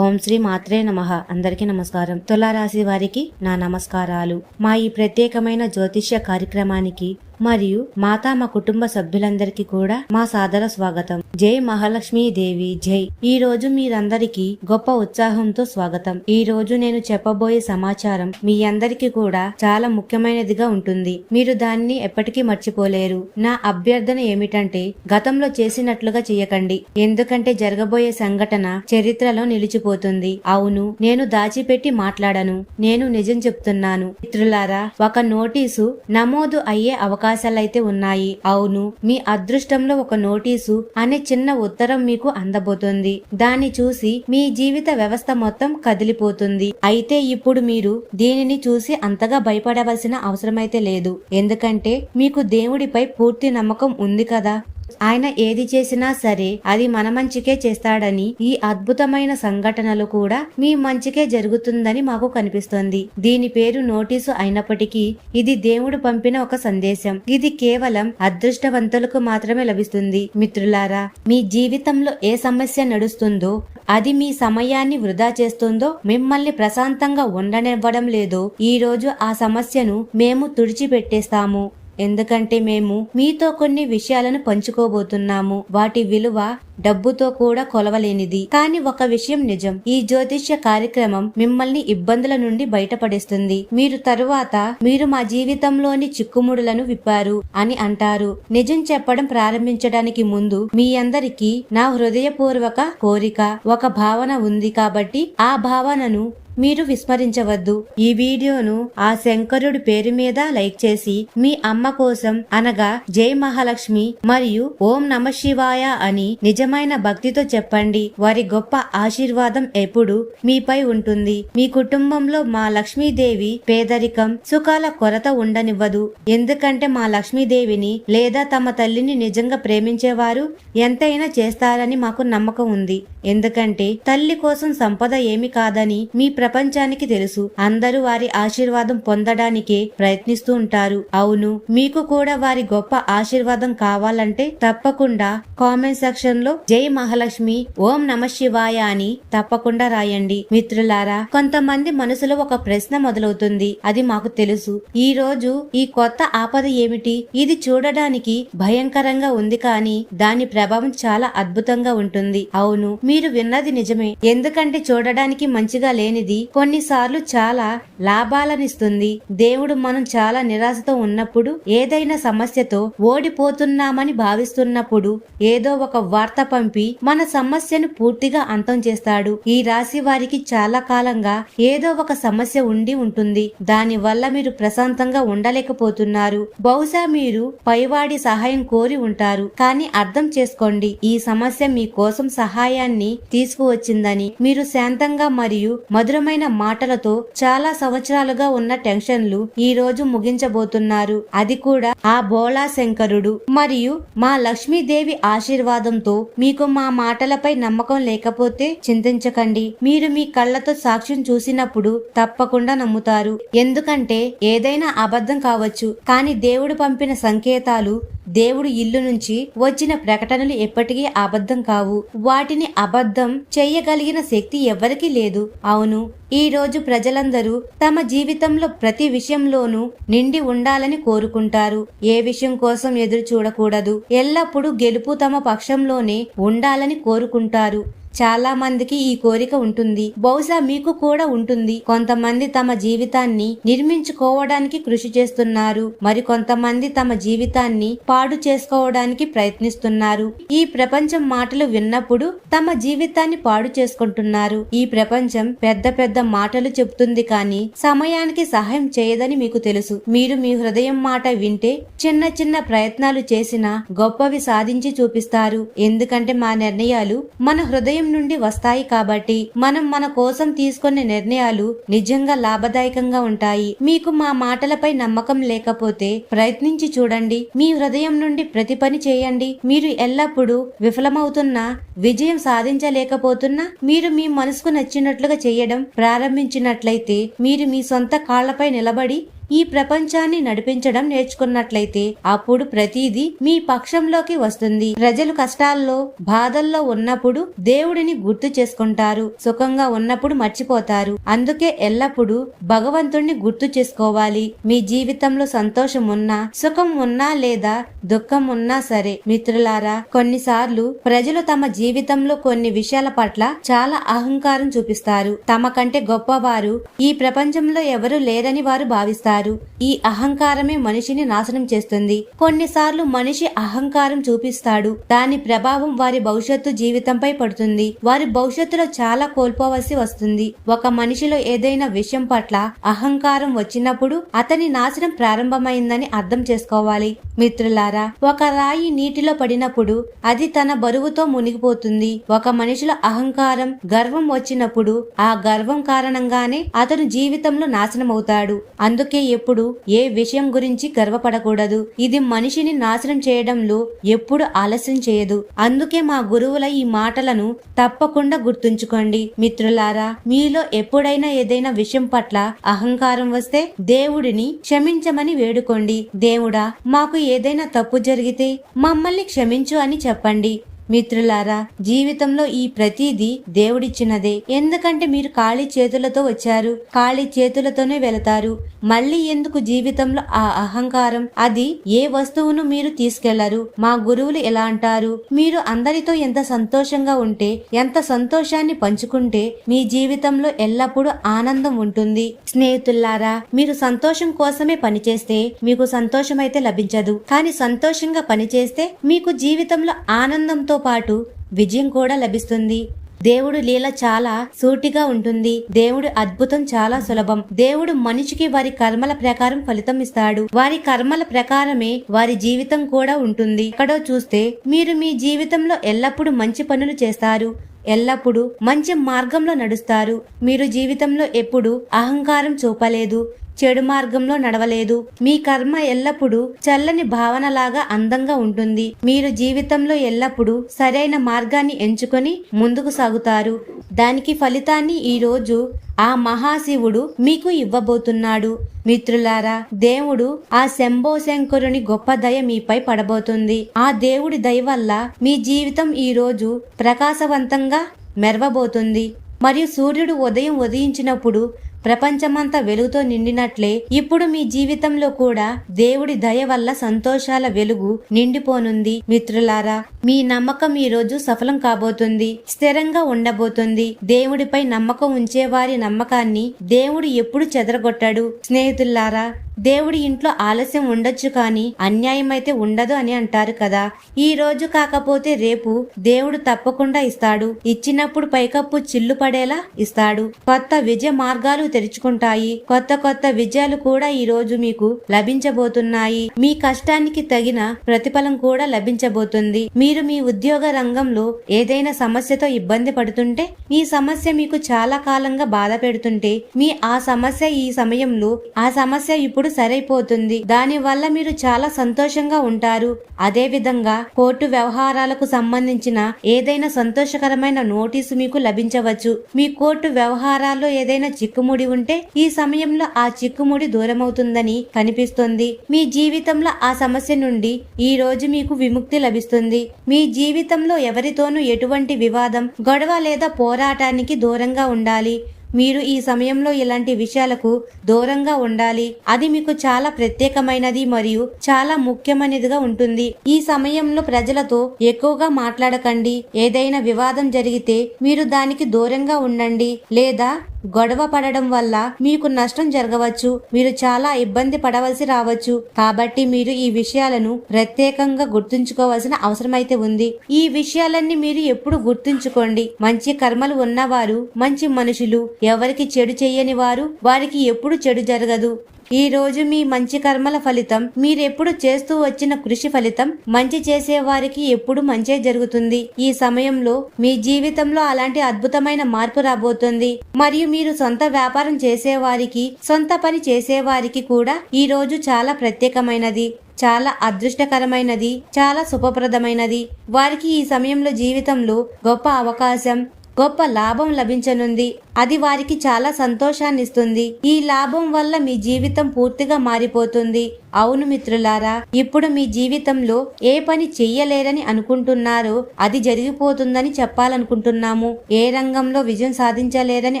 ఓం శ్రీ మాత్రే నమః. అందరికీ నమస్కారం. తులారాశి వారికి నా నమస్కారాలు. మా ఈ ప్రత్యేకమైన జ్యోతిష్య కార్యక్రమానికి మరియు మాతా మా కుటుంబ సభ్యులందరికీ కూడా మా సాదర స్వాగతం. జై మహాలక్ష్మీ దేవి జై. ఈ రోజు మీరందరికీ గొప్ప ఉత్సాహంతో స్వాగతం. ఈ రోజు నేను చెప్పబోయే సమాచారం మీ అందరికీ కూడా చాలా ముఖ్యమైనదిగా ఉంటుంది. మీరు దాన్ని ఎప్పటికీ మర్చిపోలేరు. నా అభ్యర్థన ఏమిటంటే గతంలో చేసినట్లుగా చేయకండి. ఎందుకంటే జరగబోయే సంఘటన చరిత్రలో నిలిచిపోతుంది. అవును నేను దాచిపెట్టి మాట్లాడను. నేను నిజం చెప్తున్నాను. మిత్రులారా ఒక నోటీసు నమోదు అయ్యే అవకాశం అవకాశాలైతే ఉన్నాయి. అవును మీ అదృష్టంలో ఒక నోటీసు అనే చిన్న ఉత్తరం మీకు అందబోతుంది. దాన్ని చూసి మీ జీవిత వ్యవస్థ మొత్తం కదిలిపోతుంది. అయితే ఇప్పుడు మీరు దీనిని చూసి అంతగా భయపడవలసిన అవసరమైతే లేదు. ఎందుకంటే మీకు దేవుడిపై పూర్తి నమ్మకం ఉంది కదా. ఆయన ఏది చేసినా సరే అది మన మంచికే చేస్తాడని ఈ అద్భుతమైన సంఘటనలు కూడా మీ మంచికే జరుగుతుందని మాకు కనిపిస్తోంది. దీని పేరు నోటీసు అయినప్పటికీ ఇది దేవుడు పంపిన ఒక సందేశం. ఇది కేవలం అదృష్టవంతులకు మాత్రమే లభిస్తుంది. మిత్రులారా మీ జీవితంలో ఏ సమస్య నడుస్తుందో అది మీ సమయాన్ని వృధా చేస్తుందో మిమ్మల్ని ప్రశాంతంగా ఉండనివ్వడం లేదో ఈ రోజు ఆ సమస్యను మేము తుడిచిపెట్టేస్తాము. ఎందుకంటే మేము మీతో కొన్ని విషయాలను పంచుకోబోతున్నాము. వాటి విలువ డబ్బుతో కూడా కొలవలేనిది. కానీ ఒక విషయం నిజం. ఈ జ్యోతిష్య కార్యక్రమం మిమ్మల్ని ఇబ్బందుల నుండి బయటపడేస్తుంది. మీరు తరువాత మీరు మా జీవితంలోని చిక్కుముడులను విప్పారు అని అంటారు. నిజం చెప్పడం ప్రారంభించడానికి ముందు మీ అందరికీ నా హృదయపూర్వక కోరిక ఒక భావన ఉంది కాబట్టి ఆ భావనను మీరు విస్మరించవద్దు. ఈ వీడియోను ఆ శంకరుడి పేరు మీద లైక్ చేసి మీ అమ్మ కోసం అనగా జై మహాలక్ష్మి మరియు ఓం నమ శివాయ అని నిజమైన భక్తితో చెప్పండి. వారి గొప్ప ఆశీర్వాదం ఎప్పుడు మీపై ఉంటుంది. మీ కుటుంబంలో మా లక్ష్మీదేవి పేదరికం సుఖాల కొరత ఉండనివ్వదు. ఎందుకంటే మా లక్ష్మీదేవిని లేదా తమ తల్లిని నిజంగా ప్రేమించేవారు ఎంతైనా చేస్తారని మాకు నమ్మకం ఉంది. ఎందుకంటే తల్లి కోసం సంపద ఏమి కాదని మీ ప్రపంచానికి తెలుసు. అందరూ వారి ఆశీర్వాదం పొందడానికే ప్రయత్నిస్తూ ఉంటారు. అవును మీకు కూడా వారి గొప్ప ఆశీర్వాదం కావాలంటే తప్పకుండా కామెంట్ సెక్షన్లో జై మహాలక్ష్మి ఓం నమ శివాయ అని తప్పకుండా రాయండి. మిత్రులారా కొంతమంది మనసులో ఒక ప్రశ్న మొదలవుతుంది. అది మాకు తెలుసు. ఈ రోజు ఈ కొత్త ఆపద ఏమిటి? ఇది చూడడానికి భయంకరంగా ఉంది కానీ దాని ప్రభావం చాలా అద్భుతంగా ఉంటుంది. అవును మీరు విన్నది నిజమే. ఎందుకంటే చూడడానికి మంచిగా లేనిది కొన్నిసార్లు చాలా లాభాలనిస్తుంది. దేవుడు మనం చాలా నిరాశతో ఉన్నప్పుడు ఏదైనా సమస్యతో ఓడిపోతున్నామని భావిస్తున్నప్పుడు ఏదో ఒక వార్త పంపి మన సమస్యను పూర్తిగా అంతం చేస్తాడు. ఈ రాశి వారికి చాలా కాలంగా ఏదో ఒక సమస్య ఉండి ఉంటుంది. దాని వల్ల మీరు ప్రశాంతంగా ఉండలేకపోతున్నారు. బహుశా మీరు పైవాడి సహాయం కోరి ఉంటారు. కానీ అర్థం చేసుకోండి ఈ సమస్య మీ కోసం సహాయాన్ని తీసుకువచ్చిందని. మీరు శాంతంగా మరియు మధుర మధురమైన మాటలతో చాలా సంవత్సరాలుగా ఉన్న టెన్షన్లు ఈ రోజు ముగించబోతున్నారు. అది కూడా ఆ బోళా శంకరుడు మరియు మా లక్ష్మీదేవి ఆశీర్వాదంతో. మీకు మా మాటలపై నమ్మకం లేకపోతే చింతించకండి. మీరు మీ కళ్ళతో సాక్ష్యం చూసినప్పుడు తప్పకుండా నమ్ముతారు. ఎందుకంటే ఏదైనా అబద్ధం కావచ్చు. కానీ దేవుడు పంపిన సంకేతాలు దేవుడు ఇల్లు నుంచి వచ్చిన ప్రకటనలు ఎప్పటికీ అబద్ధం కావు. వాటిని అబద్ధం చెయ్యగలిగిన శక్తి ఎవరికీ లేదు. అవును ఈ రోజు ప్రజలందరూ తమ జీవితంలో ప్రతి విషయంలోనూ నిండి ఉండాలని కోరుకుంటారు. ఏ విషయం కోసం ఎదురు చూడకూడదు. ఎల్లప్పుడూ గెలుపు తమ పక్షంలోనే ఉండాలని కోరుకుంటారు. చాలా మందికి ఈ కోరిక ఉంటుంది. బహుశా మీకు కూడా ఉంటుంది. కొంతమంది తమ జీవితాన్ని నిర్మించుకోవడానికి కృషి చేస్తున్నారు. మరి కొంతమంది తమ జీవితాన్ని పాడు చేసుకోవడానికి ప్రయత్నిస్తున్నారు. ఈ ప్రపంచం మాటలు విన్నప్పుడు తమ జీవితాన్ని పాడు చేసుకుంటున్నారు. ఈ ప్రపంచం పెద్ద పెద్ద మాటలు చెప్తుంది కానీ సమయానికి సహాయం చేయదని మీకు తెలుసు. మీరు మీ హృదయం మాట వింటే చిన్న చిన్న ప్రయత్నాలు చేసినా గొప్పవి సాధించి చూపిస్తారు. ఎందుకంటే మా నిర్ణయాలు మన హృదయం నుండి వస్తాయి కాబట్టి మనం మన కోసం తీసుకునే నిర్ణయాలు నిజంగా లాభదాయకంగా ఉంటాయి. మీకు మా మాటలపై నమ్మకం లేకపోతే ప్రయత్నించి చూడండి. మీ హృదయం నుండి ప్రతి పని చేయండి. మీరు ఎల్లప్పుడూ విఫలమవుతున్నా విజయం సాధించలేకపోతున్నా మీరు మీ మనసుకు నచ్చినట్లుగా చేయడం ప్రారంభించినట్లయితే మీరు మీ సొంత కాళ్ళపై నిలబడి ఈ ప్రపంచాన్ని నడిపించడం నేర్చుకున్నట్లయితే అప్పుడు ప్రతిదీ మీ పక్షంలోకి వస్తుంది. ప్రజలు కష్టాల్లో బాధల్లో ఉన్నప్పుడు దేవుడిని గుర్తు చేసుకుంటారు. సుఖంగా ఉన్నప్పుడు మర్చిపోతారు. అందుకే ఎల్లప్పుడూ భగవంతుణ్ణి గుర్తు చేసుకోవాలి. మీ జీవితంలో సంతోషం ఉన్నా సుఖం ఉన్నా లేదా దుఃఖం ఉన్నా సరే మిత్రులారా కొన్నిసార్లు ప్రజలు తమ జీవితంలో కొన్ని విషయాల పట్ల చాలా అహంకారం చూపిస్తారు. తమ కంటే గొప్పవారు ఈ ప్రపంచంలో ఎవరు లేరని వారు భావిస్తారు. ఈ అహంకారమే మనిషిని నాశనం చేస్తుంది. కొన్నిసార్లు మనిషి అహంకారం చూపిస్తాడు. దాని ప్రభావం వారి భవిష్యత్తు జీవితంపై పడుతుంది. వారి భవిష్యత్తులో చాలా కోల్పోవలసి వస్తుంది. ఒక మనిషిలో ఏదైనా విషయం పట్ల అహంకారం వచ్చినప్పుడు అతని నాశనం ప్రారంభమైందని అర్థం చేసుకోవాలి. మిత్రులారా ఒక రాయి నీటిలో పడినప్పుడు అది తన బరువుతో మునిగిపోతుంది. ఒక మనిషిలో అహంకారం గర్వం వచ్చినప్పుడు ఆ గర్వం కారణంగానే అతను జీవితంలో నాశనమవుతాడు. అందుకే ఎప్పుడు ఏ విషయం గురించి గర్వపడకూడదు. ఇది మనిషిని నాశనం చేయడంలో ఎప్పుడు ఆలస్యం చేయదు. అందుకే మా గురువుల ఈ మాటలను తప్పకుండా గుర్తుంచుకోండి. మిత్రులారా మీలో ఎప్పుడైనా ఏదైనా విషయం పట్ల అహంకారం వస్తే దేవుడిని క్షమించమని వేడుకోండి. దేవుడా మాకు ఏదైనా తప్పు జరిగితే మమ్మల్ని క్షమించు అని చెప్పండి. మిత్రులారా జీవితంలో ఈ ప్రతిదీ దేవుడిచ్చినదే. ఎందుకంటే మీరు ఖాళీ చేతులతో వచ్చారు ఖాళీ చేతులతోనే వెళతారు. మళ్ళీ ఎందుకు జీవితంలో ఆ అహంకారం? అది ఏ వస్తువును మీరు తీసుకెళ్ళరు? మా గురువులు ఎలా అంటారు? మీరు అందరితో ఎంత సంతోషంగా ఉంటే ఎంత సంతోషాన్ని పంచుకుంటే మీ జీవితంలో ఎల్లప్పుడూ ఆనందం ఉంటుంది. స్నేహితుల్లారా మీరు సంతోషం కోసమే పనిచేస్తే మీకు సంతోషం అయితే లభించదు. కానీ సంతోషంగా పనిచేస్తే మీకు జీవితంలో ఆనందంతో పాటు విజయం కూడా లభిస్తుంది. దేవుడు లీల చాలా సూటిగా ఉంటుంది. దేవుడు అద్భుతం చాలా సులభం. దేవుడు మనిషికి వారి కర్మల ప్రకారం ఫలితం ఇస్తాడు. వారి కర్మల ప్రకారమే వారి జీవితం కూడా ఉంటుంది. ఎక్కడో చూస్తే మీరు మీ జీవితంలో ఎల్లప్పుడూ మంచి పనులు చేస్తారు. ఎల్లప్పుడూ మంచి మార్గంలో నడుస్తారు. మీరు జీవితంలో ఎప్పుడు అహంకారం చూపలేదు. చెడు మార్గంలో నడవలేదు. మీ కర్మ ఎల్లప్పుడూ చల్లని భావనలాగా అందంగా ఉంటుంది. మీరు జీవితంలో ఎల్లప్పుడూ సరైన మార్గాన్ని ఎంచుకొని ముందుకు సాగుతారు. దానికి ఫలితాన్ని ఈ రోజు ఆ మహాశివుడు మీకు ఇవ్వబోతున్నాడు. మిత్రులారా దేవుడు ఆ శంభో శంకరుని గొప్ప దయ మీపై పడబోతుంది. ఆ దేవుడి దయ వల్ల మీ జీవితం ఈ రోజు ప్రకాశవంతంగా మెరవబోతుంది. మరియు సూర్యుడు ఉదయం ఉదయించినప్పుడు ప్రపంచమంతా వెలుగుతో నిండినట్లే ఇప్పుడు మీ జీవితంలో కూడా దేవుడి దయ వల్ల సంతోషాల వెలుగు నిండిపోనుంది. మిత్రులారా మీ నమ్మకం ఈ రోజు సఫలం కాబోతుంది స్థిరంగా ఉండబోతుంది. దేవుడిపై నమ్మకం ఉంచేవారి నమ్మకాన్ని దేవుడు ఎప్పుడు చెదరగొట్టాడు. స్నేహితుల్లారా దేవుడి ఇంట్లో ఆలస్యం ఉండొచ్చు కానీ అన్యాయం అయితే ఉండదు అని అంటారు కదా. ఈ రోజు కాకపోతే రేపు దేవుడు తప్పకుండా ఇస్తాడు. ఇచ్చినప్పుడు పైకప్పు చిల్లు పడేలా ఇస్తాడు. కొత్త విజయ మార్గాలు తెరుచుకుంటాయి. కొత్త కొత్త విజయాలు కూడా ఈ రోజు మీకు లభించబోతున్నాయి. మీ కష్టానికి తగిన ప్రతిఫలం కూడా లభించబోతుంది. మీరు మీ ఉద్యోగ రంగంలో ఏదైనా సమస్యతో ఇబ్బంది పడుతుంటే ఈ సమస్య మీకు చాలా కాలంగా బాధ పెడుతుంటే మీ ఆ సమస్య ఈ సమయంలో ఆ సమస్య ఇప్పుడు సరైపోతుంది. దాని వల్ల మీరు చాలా సంతోషంగా ఉంటారు. అదే విధంగా కోర్టు వ్యవహారాలకు సంబంధించిన ఏదైనా సంతోషకరమైన నోటీసు మీకు లభించవచ్చు. మీ కోర్టు వ్యవహారాల్లో ఏదైనా చిక్కుముడి ఉంటే ఈ సమయంలో ఆ చిక్కుముడి దూరమవుతుందని కనిపిస్తుంది. మీ జీవితంలో ఆ సమస్య నుండి ఈ రోజు మీకు విముక్తి లభిస్తుంది. మీ జీవితంలో ఎవరితోనూ ఎటువంటి వివాదం గొడవ లేదా పోరాటానికి దూరంగా ఉండాలి. మీరు ఈ సమయంలో ఇలాంటి విషయాలకు దూరంగా ఉండాలి. అది మీకు చాలా ప్రత్యేకమైనది మరియు చాలా ముఖ్యమైనదిగా ఉంటుంది. ఈ సమయంలో ప్రజలతో ఎక్కువగా మాట్లాడకండి. ఏదైనా వివాదం జరిగితే మీరు దానికి దూరంగా ఉండండి. లేదా గొడవ పడడం వల్ల మీకు నష్టం జరగవచ్చు మీరు చాలా ఇబ్బంది పడవలసి రావచ్చు. కాబట్టి మీరు ఈ విషయాలను ప్రత్యేకంగా గుర్తుంచుకోవాల్సిన అవసరమైతే ఉంది. ఈ విషయాలన్నీ మీరు ఎప్పుడు గుర్తుంచుకోండి. మంచి కర్మలు ఉన్నవారు మంచి మనుషులు ఎవరికి చెడు చెయ్యని వారు వారికి ఎప్పుడు చెడు జరగదు. ఈ రోజు మీ మంచి కర్మల ఫలితం మీరెప్పుడు చేస్తూ వచ్చిన కృషి ఫలితం మంచి చేసే వారికి ఎప్పుడు మంచే జరుగుతుంది. ఈ సమయంలో మీ జీవితంలో అలాంటి అద్భుతమైన మార్పు రాబోతుంది. మరియు మీరు సొంత వ్యాపారం చేసేవారికి సొంత పని చేసేవారికి కూడా ఈ రోజు చాలా ప్రత్యేకమైనది చాలా అదృష్టకరమైనది చాలా శుభప్రదమైనది. వారికి ఈ సమయంలో జీవితంలో గొప్ప అవకాశం గొప్ప లాభం లభించనుంది. అది వారికి చాలా సంతోషాన్ని ఇస్తుంది ఈ లాభం వల్ల మీ జీవితం పూర్తిగా మారిపోతుంది. అవును మిత్రులారా ఇప్పుడు మీ జీవితంలో ఏ పని చెయ్యలేరని అనుకుంటున్నారో అది జరిగిపోతుందని చెప్పాలనుకుంటున్నాము. ఏ రంగంలో విజయం సాధించలేరని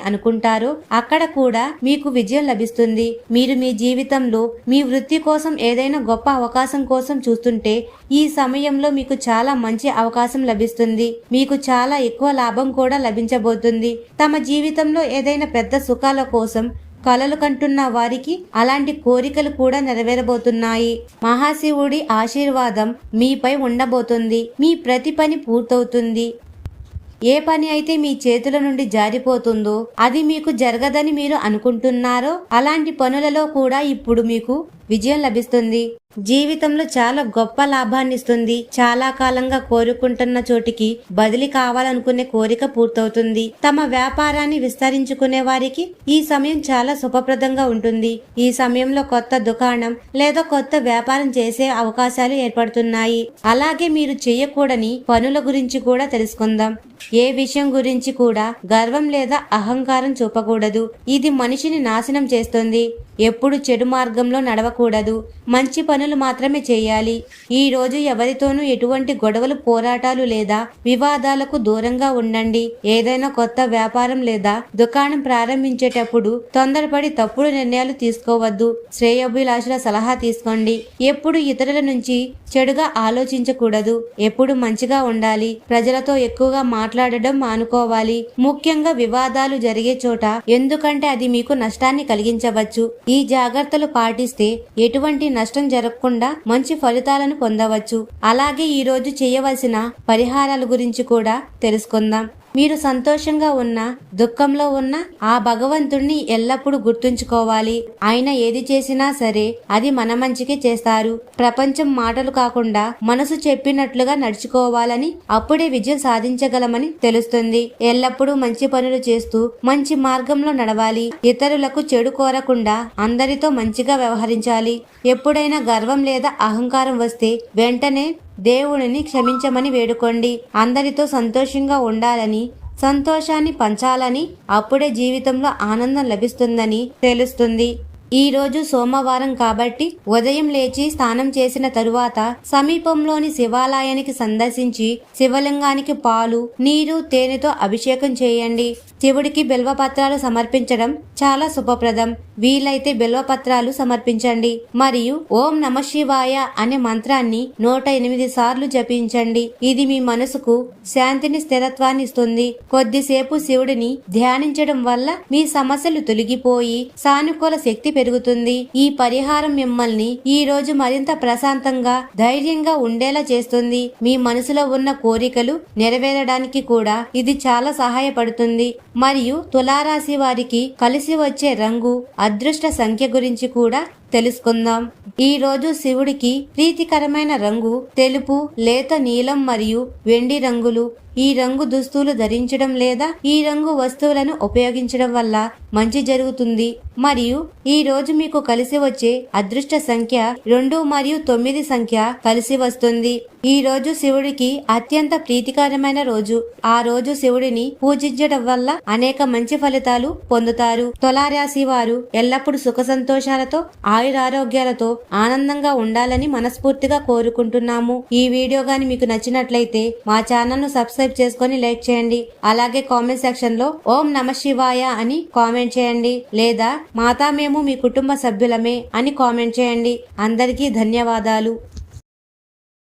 అనుకుంటారో అక్కడ కూడా మీకు విజయం లభిస్తుంది. మీరు మీ జీవితంలో మీ వృత్తి కోసం ఏదైనా గొప్ప అవకాశం కోసం చూస్తుంటే ఈ సమయంలో మీకు చాలా మంచి అవకాశం లభిస్తుంది. మీకు చాలా ఎక్కువ లాభం కూడా లభించబోతుంది. తమ జీవితంలో ఏదైనా పెద్ద సుఖాల కోసం కలలు కంటున్న వారికి అలాంటి కోరికలు కూడా నెరవేరబోతున్నాయి. మహాశివుడి ఆశీర్వాదం మీపై ఉండబోతుంది. మీ ప్రతి పని పూర్తవుతుంది. ఏ పని అయితే మీ చేతుల నుండి జారిపోతుందో అది మీకు జరగదని మీరు అనుకుంటున్నారో అలాంటి పనులలో కూడా ఇప్పుడు మీకు విజయం లభిస్తుంది. జీవితంలో చాలా గొప్ప లాభాన్ని ఇస్తుంది. చాలా కాలంగా కోరుకుంటున్న చోటికి బదిలీ కావాలనుకునే కోరిక పూర్తవుతుంది. తమ వ్యాపారాన్ని విస్తరించుకునే వారికి ఈ సమయం చాలా శుభప్రదంగా ఉంటుంది. ఈ సమయంలో కొత్త దుకాణం లేదా కొత్త వ్యాపారం చేసే అవకాశాలు ఏర్పడుతున్నాయి. అలాగే మీరు చేయకూడని పనుల గురించి కూడా తెలుసుకుందాం. ఏ విషయం గురించి కూడా గర్వం లేదా అహంకారం చూపకూడదు. ఇది మనిషిని నాశనం చేస్తుంది. ఎప్పుడు చెడు మార్గంలో నడవకూడదు. మంచి పనులు మాత్రమే చేయాలి. ఈ రోజు ఎవరితోనూ ఎటువంటి గొడవలు పోరాటాలు లేదా వివాదాలకు దూరంగా ఉండండి. ఏదైనా కొత్త వ్యాపారం లేదా దుకాణం ప్రారంభించేటప్పుడు తొందరపడి తప్పుడు నిర్ణయాలు తీసుకోవద్దు. శ్రేయోభిలాషుల సలహా తీసుకోండి. ఎప్పుడు ఇతరుల నుంచి చెడుగా ఆలోచించకూడదు. ఎప్పుడు మంచిగా ఉండాలి. ప్రజలతో ఎక్కువగా మాట్లాడడం మానుకోవాలి. ముఖ్యంగా వివాదాలు జరిగే చోట ఎందుకంటే అది మీకు నష్టాన్ని కలిగించవచ్చు. ఈ జాగ్రత్తలు పాటిస్తే ఎటువంటి నష్టం జరగ జరగకుండా మంచి ఫలితాలను పొందవచ్చు. అలాగే ఈ రోజు చేయవలసిన పరిహారాల గురించి కూడా తెలుసుకుందాం. మీరు సంతోషంగా ఉన్న దుఃఖంలో ఉన్న ఆ భగవంతుణ్ణి ఎల్లప్పుడూ గుర్తుంచుకోవాలి. ఆయన ఏది చేసినా సరే అది మన మంచికే చేస్తారు. ప్రపంచం మాటలు కాకుండా మనసు చెప్పినట్లుగా నడుచుకోవాలని అప్పుడే విజయం సాధించగలమని తెలుస్తుంది. ఎల్లప్పుడూ మంచి పనులు చేస్తూ మంచి మార్గంలో నడవాలి. ఇతరులకు చెడు కోరకుండా అందరితో మంచిగా వ్యవహరించాలి. ఎప్పుడైనా గర్వం లేదా అహంకారం వస్తే వెంటనే దేవుడిని క్షమించమని వేడుకోండి. అందరితో సంతోషంగా ఉండాలని సంతోషాన్ని పంచాలని అప్పుడే జీవితంలో ఆనందం లభిస్తుందని తెలుస్తుంది. ఈరోజు సోమవారం కాబట్టి ఉదయం లేచి స్నానం చేసిన తరువాత సమీపంలోని శివాలయానికి సందర్శించి శివలింగానికి పాలు నీరు తేనెతో అభిషేకం చేయండి. శివుడికి బిల్వపత్రాలు సమర్పించడం చాలా శుభప్రదం. వీలైతే బిల్వపత్రాలు సమర్పించండి. మరియు ఓం నమ శివాయ అనే మంత్రాన్ని నూట ఎనిమిది సార్లు జపించండి. ఇది మీ మనసుకు శాంతిని స్థిరత్వాన్ని ఇస్తుంది. కొద్దిసేపు శివుడిని ధ్యానించడం వల్ల మీ సమస్యలు తొలగిపోయి సానుకూల శక్తి పెరుగుతుంది. ఈ పరిహారం మిమ్మల్ని ఈ రోజు మరింత ప్రశాంతంగా ధైర్యంగా ఉండేలా చేస్తుంది. మీ మనసులో ఉన్న కోరికలు నెరవేరడానికి కూడా ఇది చాలా సహాయపడుతుంది. మరియు తులారాశి వారికి కలిసి వచ్చే రంగు అదృష్ట సంఖ్య గురించి కూడా తెలుసుకుందాం. ఈ రోజు శివుడికి ప్రీతికరమైన రంగు తెలుపు లేత నీలం మరియు వెండి రంగులు. ఈ రంగు దుస్తులు ధరించడం లేదా ఈ రంగు వస్తువులను ఉపయోగించడం వల్ల మంచి జరుగుతుంది. మరియు ఈ రోజు మీకు కలిసి వచ్చే అదృష్ట సంఖ్య రెండు మరియు తొమ్మిది సంఖ్య కలిసి వస్తుంది. ఈ రోజు శివుడికి అత్యంత ప్రీతికరమైన రోజు. ఆ రోజు శివుడిని పూజించడం వల్ల అనేక మంచి ఫలితాలు పొందుతారు. తులారాశి వారు ఎల్లప్పుడూ సుఖ సంతోషాలతో ఆయురారోగ్యాలతో ఆనందంగా ఉండాలని మనస్ఫూర్తిగా కోరుకుంటున్నాము. ఈ వీడియో గాని మీకు నచ్చినట్లయితే మా ఛానల్ను సబ్స్క్రైబ్ చేసుకొని లైక్ చేయండి. అలాగే కామెంట్ సెక్షన్లో ఓం నమ శివాయ అని కామెంట్ చేయండి. లేదా మాతా మేము మీ కుటుంబ సభ్యులమే అని కామెంట్ చేయండి. అందరికీ ధన్యవాదాలు.